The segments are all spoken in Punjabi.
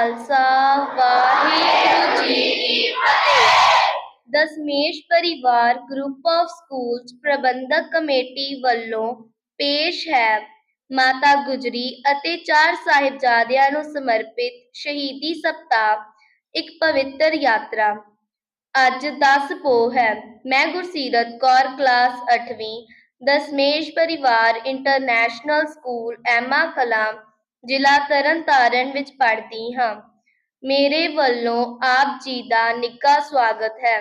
Khalsa, Waheguru ji Ki Fateh. Dasmesh Parivar group of schools Parbandhak committee ਵੱਲੋਂ ਪੇਸ਼ ਹੈ ਮਾਤਾ ਗੁਜਰੀ ਅਤੇ ਚਾਰ ਸਾਹਿਬਜ਼ਾਦਿਆਂ ਨੂੰ ਸਮਰਪਿਤ ਸ਼ਹੀਦੀ ਸਪਤਾਹ, ਇੱਕ ਪਵਿੱਤਰ ਯਾਤਰਾ। ਅੱਜ 10 ਪੋਹ ਹੈ। ਮੈਂ ਗੁਰਸੀਰਤ ਕੌਰ, ਕਲਾਸ 8ਵੀਂ Dasmesh Parivar international school Emma ਕਲਾਮ ਜ਼ਿਲ੍ਹਾ ਤਰਨਤਾਰਨ ਵਿੱਚ ਪੜ੍ਹਦੀ ਹਾਂ। ਮੇਰੇ ਵੱਲੋਂ ਆਪ ਜੀ ਦਾ ਨਿੱਘਾ ਸਵਾਗਤ ਹੈ।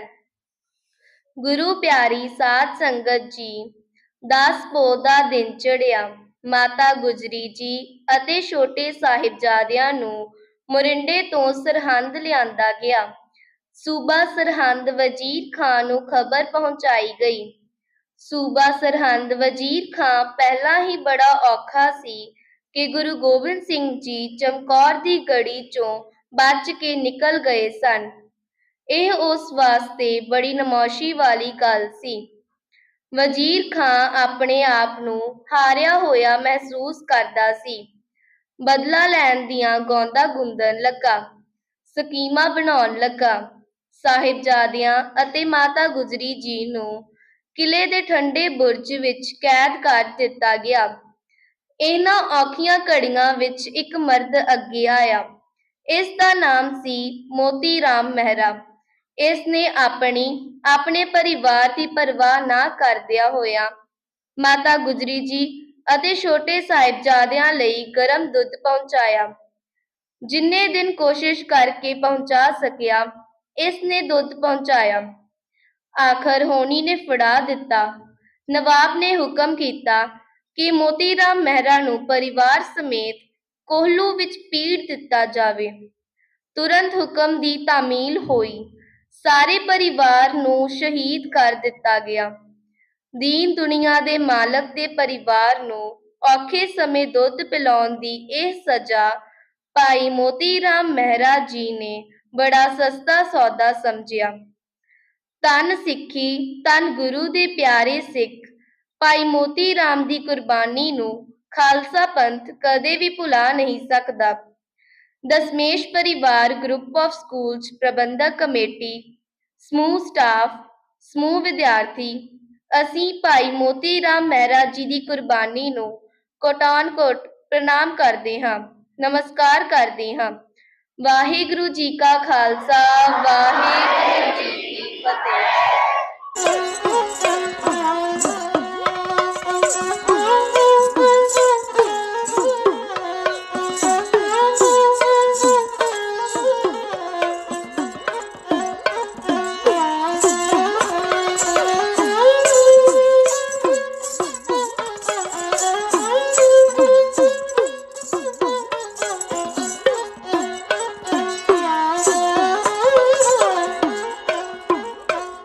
ਗੁਰੂ ਪਿਆਰੀ ਸਾਧ ਸੰਗਤ ਜੀ 10 ਪੋਹ ਦਾ ਦਿਨ ਚੜ੍ਹਿਆ। ਮਾਤਾ ਗੁਜਰੀ ਜੀ ਅਤੇ ਛੋਟੇ ਸਾਹਿਬਜ਼ਾਦਿਆਂ ਨੂੰ ਮੋਰਿੰਡੇ ਤੋਂ ਸਰਹੰਦ ਲਿਆਂਦਾ ਗਿਆ। ਸੂਬਾ ਸਰਹੰਦ ਵਜ਼ੀਰ ਖਾਂ ਨੂੰ ਖਬਰ ਪਹੁੰਚਾਈ ਗਈ। ਸੂਬਾ ਸਰਹੰਦ ਵਜ਼ੀਰ ਖਾਂ ਪਹਿਲਾਂ ਹੀ ਬੜਾ ਔਖਾ ਸੀ ਕਿ ਗੁਰੂ ਗੋਬਿੰਦ ਸਿੰਘ ਜੀ ਚਮਕੌਰ ਦੀ ਗੜੀ ਚੋਂ ਬਚ ਕੇ ਨਿਕਲ ਗਏ ਸਨ। ਇਹ ਉਸ ਵਾਸਤੇ ਬੜੀ ਨਮੋਸ਼ੀ ਵਾਲੀ ਗੱਲ ਸੀ। ਵਜ਼ੀਰ ਖਾਂ ਆਪਣੇ ਆਪ ਨੂੰ ਹਾਰਿਆ ਹੋਇਆ ਮਹਿਸੂਸ ਕਰਦਾ ਸੀ। ਬਦਲਾ ਲੈਣ ਦੀਆਂ ਗੌਂਦਾ ਗੁੰਦਣ ਲੱਗਾ, ਸਕੀਮਾਂ ਬਣਾਉਣ ਲੱਗਾ, ਸਾਹਿਬਜ਼ਾਦਿਆਂ ਅਤੇ ਮਾਤਾ ਗੁਜਰੀ ਜੀ ਨੂੰ ਕਿਲੇ ਦੇ ਠੰਡੇ ਬੁਰਜ ਵਿੱਚ ਕੈਦ ਕਰ ਦਿੱਤਾ ਗਿਆ। ਇਹਨਾਂ ਔਖੀਆਂ ਘੜੀਆਂ ਵਿੱਚ ਇੱਕ ਮਰਦ ਅੱਗੇ ਆਇਆ। ਇਸ ਦਾ ਨਾਮ ਸੀ ਮੋਤੀ ਰਾਮ ਮਹਿਰਾ। ਇਸ ਨੇ ਆਪਣੀ, ਆਪਣੇ ਪਰਿਵਾਰ ਦੀ ਪਰਵਾਹ ਨਾ ਕਰਦਿਆਂ ਹੋਇਆ ਮਾਤਾ ਗੁਜਰੀ ਜੀ ਅਤੇ ਛੋਟੇ ਸਾਹਿਬਜ਼ਾਦਿਆਂ ਲਈ ਗਰਮ ਦੁੱਧ ਪਹੁੰਚਾਇਆ। ਜਿੰਨੇ ਦਿਨ ਕੋਸ਼ਿਸ਼ ਕਰਕੇ ਪਹੁੰਚਾ ਸਕਿਆ, ਇਸ ਨੇ ਦੁੱਧ ਪਹੁੰਚਾਇਆ। ਆਖਰ ਹੋਣੀ ਨੇ ਫੜਾ ਦਿੱਤਾ। ਨਵਾਬ ਨੇ ਹੁਕਮ ਕੀਤਾ ਕਿ ਮੋਤੀ ਰਾਮ ਮਹਿਰਾ ਨੂੰ ਪਰਿਵਾਰ ਸਮੇਤ ਕੋਹਲੂ ਵਿੱਚ ਪੀੜ ਦਿੱਤਾ ਜਾਵੇ। ਤੁਰੰਤ ਹੁਕਮ ਦੀ ਤਾਮੀਲ ਹੋਈ। ਸਾਰੇ ਪਰਿਵਾਰ ਨੂੰ ਸ਼ਹੀਦ ਕਰ ਦਿੱਤਾ ਗਿਆ। ਦੀਨ ਦੁਨੀਆ ਦੇ ਮਾਲਕ ਦੇ ਪਰਿਵਾਰ ਨੂੰ ਔਖੇ ਸਮੇਂ ਦੁੱਧ ਪਿਲਾਉਣ ਦੀ ਇਹ ਸਜ਼ਾ ਭਾਈ ਮੋਤੀ ਰਾਮ ਮਹਿਰਾ ਜੀ ਨੇ ਬੜਾ ਸਸਤਾ ਸੌਦਾ ਸਮਝਿਆ। ਤਨ ਸਿੱਖੀ ਤਨ ਗੁਰੂ ਦੇ ਪਿਆਰੇ ਸਿੱਖ ਭਾਈ ਮੋਤੀ ਰਾਮ ਦੀ ਕੁਰਬਾਨੀ ਨੂੰ ਖਾਲਸਾ ਪੰਥ ਕਦੇ ਵੀ ਭੁਲਾ ਨਹੀਂ ਸਕਦਾ। Dasmesh Parivar group of schools Parbandhak committee, ਸਮੂਹ ਸਟਾਫ ਸਮੂਹ ਵਿਦਿਆਰਥੀ, ਅਸੀਂ ਭਾਈ ਮੋਤੀ ਰਾਮ ਮਹਿਰਾ ਜੀ ਦੀ ਕੁਰਬਾਨੀ ਨੂੰ ਕੋਟਾਨ ਕੋਟ ਪ੍ਰਣਾਮ ਕਰਦੇ ਹਾਂ, ਨਮਸਕਾਰ ਕਰਦੇ ਹਾਂ। ਵਾਹਿਗੁਰੂ ਜੀ ਕਾ ਖਾਲਸਾ, ਵਾਹਿਗੁਰੂ ਜੀ ਕੀ ਫਤਿਹ।